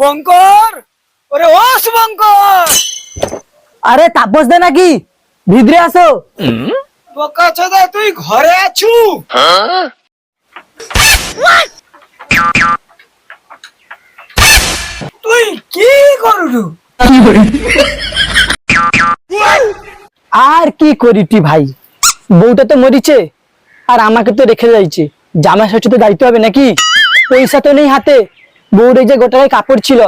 শুভঙ্কর ওরে ও শুভঙ্কর আরে তাপস দে নাকি? ভিতরে আসো। বোকা চোদা তুই ঘরে আছু? তুই কি করলু? আর কি করিটি ভাই? বউটা তো মরিছে আর আমাকে তো রেখে যাইছে। জামা ষষ্ঠী তো দায়িত্ব হবে নাকি? পয়সা তো নেই হাতে। বউরে যে গোটায় কাপড় ছিল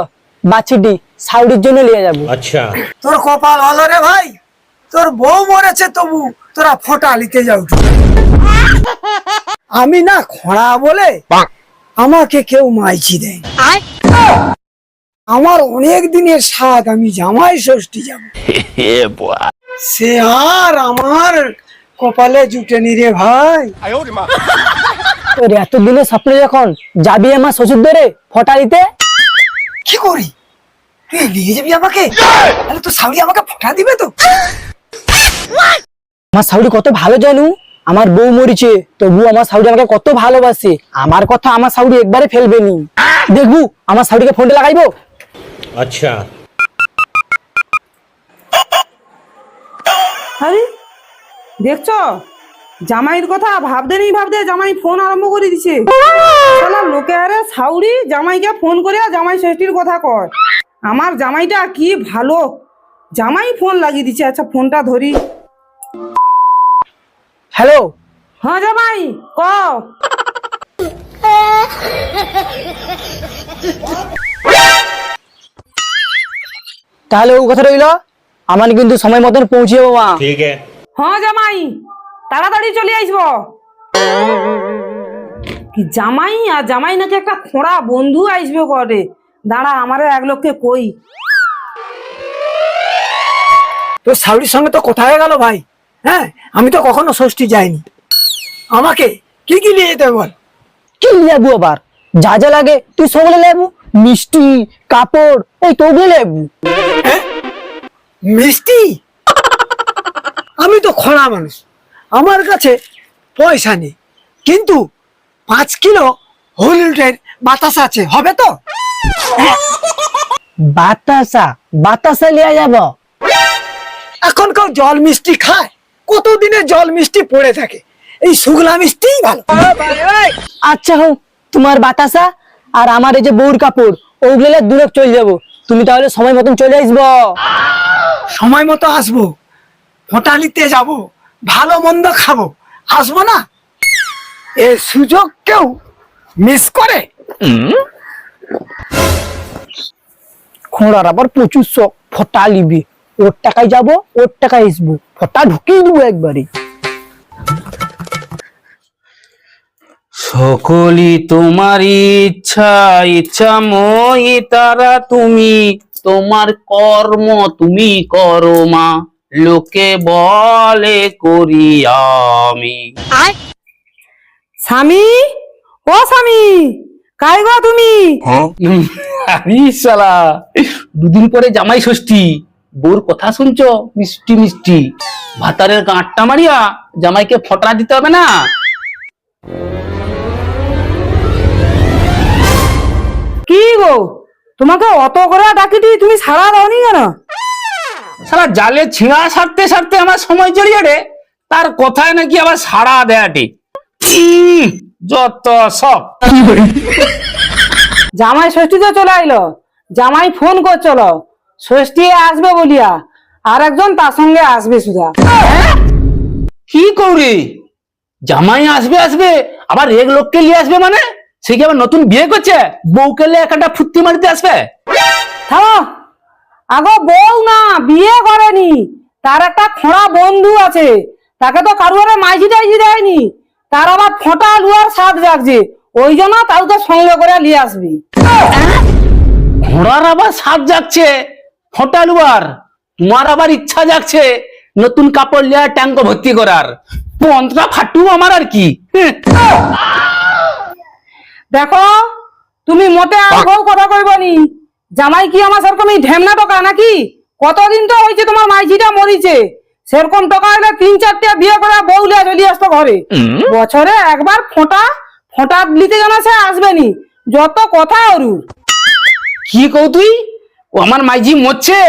বাচ্চিটি সাউরির জন্য নিয়ে যাব। আচ্ছা। তোর কপাল ভালো রে ভাই? তোর বউ মরেছে তবু তোরা ফোটা নিতে যাও। আমি না খড়া বলে আমাকে কেউ মাইছি দেয় আমার অনেক দিনের সাথ আমি জামাই ষষ্ঠী যাব। সে আর আমার কপালে জুটে নি রে ভাই। তোর এতদিনে স্বপ্নে যখন যাবি আমার শ্বশুর ধরে ফটালিতে কি করি? নিয়ে যাবি আমাকে? তোর তো আমাকে ফটা দিবে তো। আমার সাউরি কত ভালো জানু? আমার বউ মরিছে তবু আমার সাউরি আমাকে কত ভালোবাসে। আমার কথা আমার সাউরি একবারে ফেলবে নি। দেখবু আমার সাউরিকে ফোনটা লাগাইবো? আচ্ছা। আরে জামাইয়ের কথা ভাবতে নেই ভাবতে জামাই ফোন আরম্ভ করে দিছে। লোকে আরে সাউরি জামাইকে ফোন করে জামাই ষষ্ঠীর কথা কর আমার জামাইটা কি ভালো। জামাই ফোন লাগিয়ে দিছে আচ্ছা ফোনটা ধরি। হ্যালো হ্যাঁ জামাই ক তাহলে ও কথা রইল আমার কিন্তু সময় মতন পৌঁছে যাব মা। ঠিক হ্যাঁ জামাই। তাড়াতাড়ি চলে আসব। কি জামাই আর জামাই নাকি একটা খোঁড়া বন্ধু আসবে করে দাঁড়া আমারও এক লোককে কই। তো সাউরির সঙ্গে তো কথা হয়ে গেল ভাই। হ্যাঁ আমি তো কখনো ষষ্ঠী যাইনি। আমাকে কি কি নিয়ে যেতে হবে বল? কি লেবু আবার? যা যা লাগে তুই সবগুলো লেবু মিষ্টি কাপড় এই তো ওগুলো লেবু মিষ্টি? আমি তো খোঁড়া মানুষ। আমার কাছে পয়সা নেই। কিন্তু পাঁচ কিলো হলুদের বাতাস আছে হবে তো? বাতাসা বাতাসা লিয়া যাব। এখন কেউ জল মিষ্টি খায় কতদিনের জল মিষ্টি পড়ে থাকে? এই শুকলা মিষ্টিই ভালো। আচ্ছা হোক তোমার বাতাসা আর আমার এই যে বউর কাপড় ওগুলো দূরে চলে যাব। তুমি তাহলে সময় মতন চলে আসব। সময় মতো আসব। ফোঁটা নিতে যাব। ভালো মন্দ খাব। আসব না? এ সুযোগ কেউ মিস করে? খোঁড়ার আবার প্রচুর শখ ফটা লিবি ওর টাকায় যাব ওর টাকায় আসব। ফটা ঢুকিয়ে দেবো একবারে। সকলই তোমার ইচ্ছা ইচ্ছা মই তারা তুমি। তোমার কর্ম তুমি করো মা। লোকে বলে করি আমি। স্বামী? ও স্বামী কাই গো তুমি? উম, আরে শালা দুদিন পরে জামাই ষষ্ঠী। বউর কথা শুনছো? মিষ্টি মিষ্টি। ভাতারের গাঁটটা মারিয়া জামাইকে ফটা দিতে হবে না? কি গো তোমাকে অত করে ডাকিটি তুমি সারা দাওনি কেন? সারা জালে ছিঁড়া সারতে সারতে আমার সময় চলিয়ে রে তার কথায় নাকি আবার সারা দেয়াটি। যত সব। জামাই ষষ্ঠীতে চলে আইলো। জামাই ফোন করছিল ষষ্ঠী আসবে বলিয়া আর একজন তার সঙ্গে আসবে সুধা কি কৌরি? জামাই আসবে আসবে আবার এক লোককে নিয়ে আসবে মানে? সে কি আবার নতুন বিয়ে করছে? বউকে নিয়ে একটা ফুর্তি মারিতে আসবে? থামো। আগো বউ না বিয়ে করেনি। তার একটা খোঁড়া বন্ধু আছে। তাকে তো কারুয়ারে মাইজি টাইজি দেয়নি। তার আবার ফোঁটা লুয়ার স্বাদ জাগছে। ওই জন্য তাও তো সঙ্গে করে নিয়ে আসবি। ঘোড়ার আবার সাপ যাচ্ছে ফটালুয়ার তোমার আবার ইচ্ছা যাচ্ছে নতুন কাপড় লিয়া ট্যাঙ্ক ভর্তি করার। পন্থটা ফাটু আমার আর কি। দেখো তুমি মোটে আর কথা কইবনি জামাই কি আমার সেরকম এই ঢেমনা টোকা নাকি? কতদিন তো হয়েছে তোমার মাইঝিটা মরিছে? সেরকম টোকা হলে তিন চারটে বিয়ে করে বউ লিয়া চলে আসতো ঘরে। বছরে একবার ফোঁটা ফোঁটা দিতে জানা সে আসবেনি যত কথা ওরু কি কৌ তুই? ও আমার মাইজি মরছে?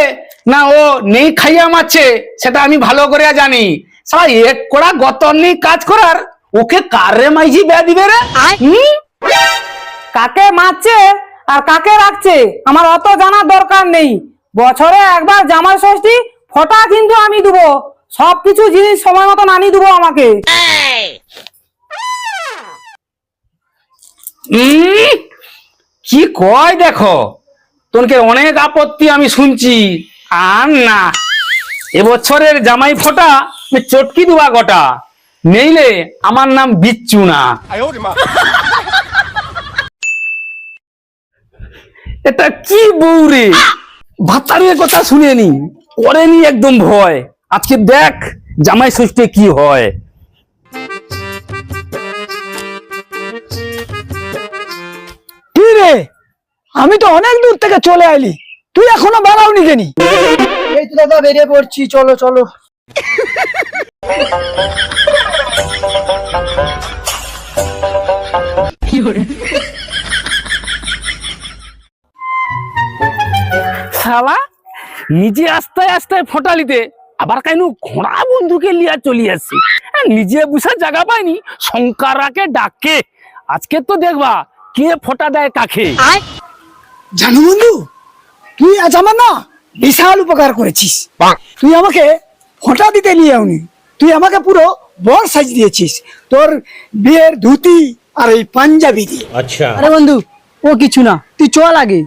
না ও নেই খাইয়া মারছে সেটা আমি ভালো করে জানি। সারা এক কড়া গত নেই কাজ করার ওকে কারে মাইজি বেয়া দিবে রে? কাকে মারছে? আর কাকে রাখছে? আমার অত জানার দরকার নেই। বছরে একবার জামাই ষষ্ঠী ফটা কিন্তু আমি দেবো। সবকিছু জিনিস সময় মতন আনি দেবো আমাকে। কি কয় দেখো? তোনকে অনেক আপত্তি আমি শুনছি। আর না এবছরের জামাই ফোটা চটকি দুয়া গোটা। নেইলে আমার নাম বিচ্ছু না। এটা কি বউ রে? ভাতারের কথা শুনেনি করেনি একদম ভয়। আজকে দেখ জামাই ষষ্ঠী কি হয়। কি রে? আমি তো অনেক দূর থেকে চলে আইলি তুই এখনও বাড়াওনি কেনি? এই তো দাদা বেরিয়ে পড়ছি চলো চলো। শালা? নিজে আস্তে আস্তে ফটালিতে আবার কেন ঘোড়া বন্ধুকে লিয়া চলি আসছি। নিজে বুঝা জায়গা পায়নি শঙ্কারাকে ডাকে। আজকে তো দেখবা কে ফোটা দেয় কাকে। জানু বন্ধু তুই আজ আমার না বিশাল উপকার করেছিস। তুই আমাকে ফোঁটা দিতে নিয়ে তুই আমাকে পুরো বর সাজ দিয়েছিস। তোর বিয়ের ধুতি আর এই পাঞ্জাবি দিয়ে। আচ্ছা। আরে বন্ধু ও কিছু না তুই চল আগে।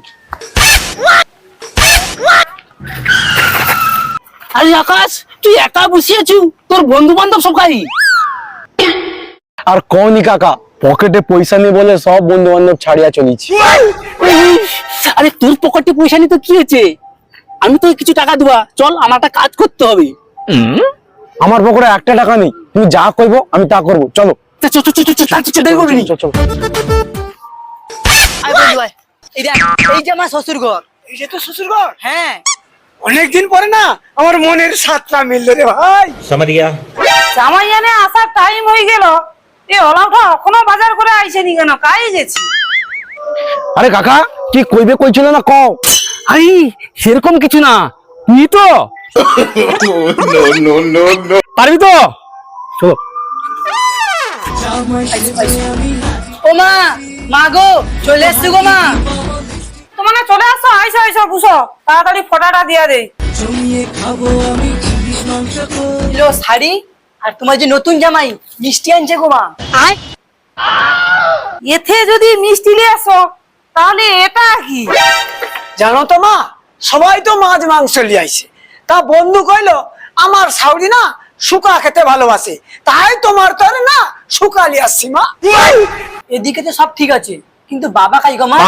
আরে আকাশ তুই একা তোর বন্ধু বান্ধব সবাই আর কাকা পকেটে পয়সা নেই বলে সব বন্ধু বান্ধব ছাড়িয়া আরে তোর পকেটে পয়সা নেই তো কি হয়েছে? আমি তো কিছু টাকা চল আমার কাজ করতে হবে। আমার পকেটে একটা টাকা নেই তুমি যা কইবো আমি তা করব চলো। এই যে আমার শ্বশুর ঘর এই যে তো শ্বশুর ঘর হ্যাঁ। অনেকদিন পরে না আমার মনের সাতটা মিললো রে ভাই। সামারিয়া। জামাই এনে আসার টাইম হয়ে গেল। এ ওলাউটা এখনও বাজার করে আইছে নি কেন? কাই গেছি। আরে কাকা কি কইবে কইছিল না কও? আই সেরকম কিছু না। তুই তো? পারবি তো? চলো। ও মা মাগো চলে এসছি গো মা। তোমার চলে আসো আইসো আইসো বুঝো তাড়াতাড়ি ফটাটা দিয়া দে লো শাড়ি আর তোমার যে নতুন জামাই মিষ্টি আনছে গো মা। এতে যদি মিষ্টি নিয়ে আসো তাহলে এটা কি? জানো তো মা সবাই তো মাছ মাংস লিয়ে আইছে। তা বন্ধু কইলো আমার সাউরি না শুকা খেতে ভালোবাসে। তাই তোমার তো না শুকা লিয়ে আসছি মা। এদিকে তো সব ঠিক আছে কিন্তু বাবা কাই গো মা?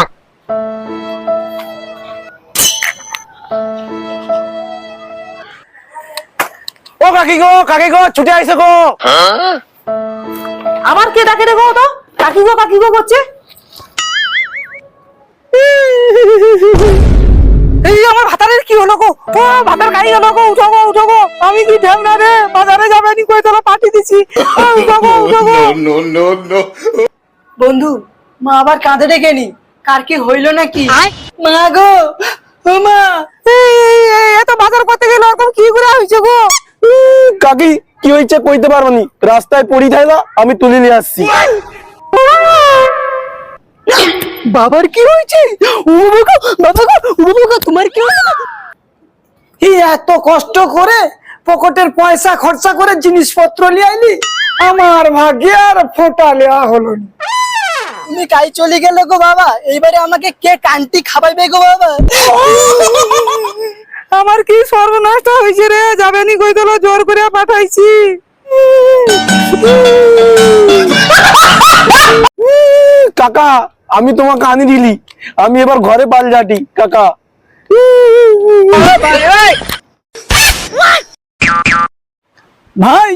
কাকি গো কাকি গো ছুটে আইসো গো। আবার কে ডাকে রে গো তো? কাকি গো কাকি গো করছে? এই আমার ভাতারের কি হলো গো? ও ভাতার গাড়ি হলো গো উঠো গো উঠো গো। আমি কি ঢেমনা রে? বাজারে যাবে নি কই? পাঠিয়ে দিছি। উঠো গো উঠো গো। বন্ধু মা আবার কাঁদে ডেকে নি কার কি হইল নাকি? মা গো ও মা। এই, এত বাজার করতে গেলে এরকম কি করে হয়েছে গো? কাকি, কি হয়েছে কইতে পারব নি? রাস্তায় পড়ি থাকলা আমি তুলে নিয়ে আসছি। বাবার কি হয়েছে? তোমার কি এত কষ্ট করে পকেটের পয়সা খরচা করে জিনিসপত্র নিয়ে আমার ভাগ্যে আর ফোটা নেওয়া হলো তুমি চলে গেলে গো বাবা, এইবারে আমাকে কে কান্তি খাবাইবে গো বাবা? আমার কি সর্বনাশ হয়েছে রে? যাবে নি কই তোলা জোর করে পাঠাইছি। কাকা আমি তোমাকে আনি দিলি। আমি এবার ঘরে পাল যাটি কাকা। ভাই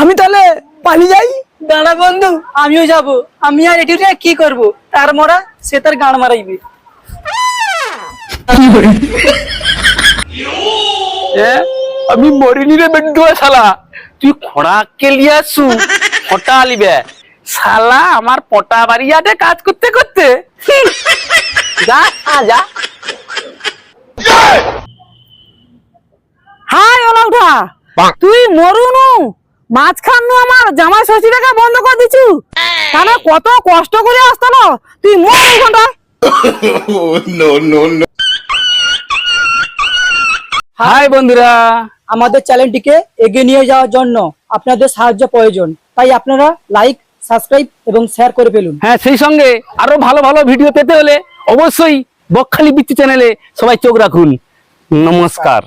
আমি তাহলে পালিয়ে যাই? দাঁড়া বন্ধু আমিও যাব। আমি আর এটি কি করব? তার মরা সে তার গান মারাইবে। এ, আমি মরিনি রে বেন্টুয়া শালা। তুই খোড়াকে লিয়ে আসু ফটা আলিবে শালা আমার পটা বাড়িয়াতে কাজ করতে করতে। যা যা। হাই ওলা তুই মরুনু। মাঝখান নু আমার জামাই ষষ্ঠীটাকে বন্ধ করে দিছু। তাহলে কত কষ্ট করে আসতো তুই মর এই ঘণ্টা হাই বন্ধুরা। আমাদের চ্যানেলটিকে এগিয়ে নিয়ে যাওয়ার জন্য আপনাদের সাহায্য প্রয়োজন। তাই আপনারা লাইক সাবস্ক্রাইব এবং শেয়ার করে ফেলুন। হ্যাঁ সেই সঙ্গে আরও ভালো ভালো ভিডিও পেতে হলে অবশ্যই বকখালি বৃত্তি চ্যানেলে সবাই চোখ রাখুন। নমস্কার।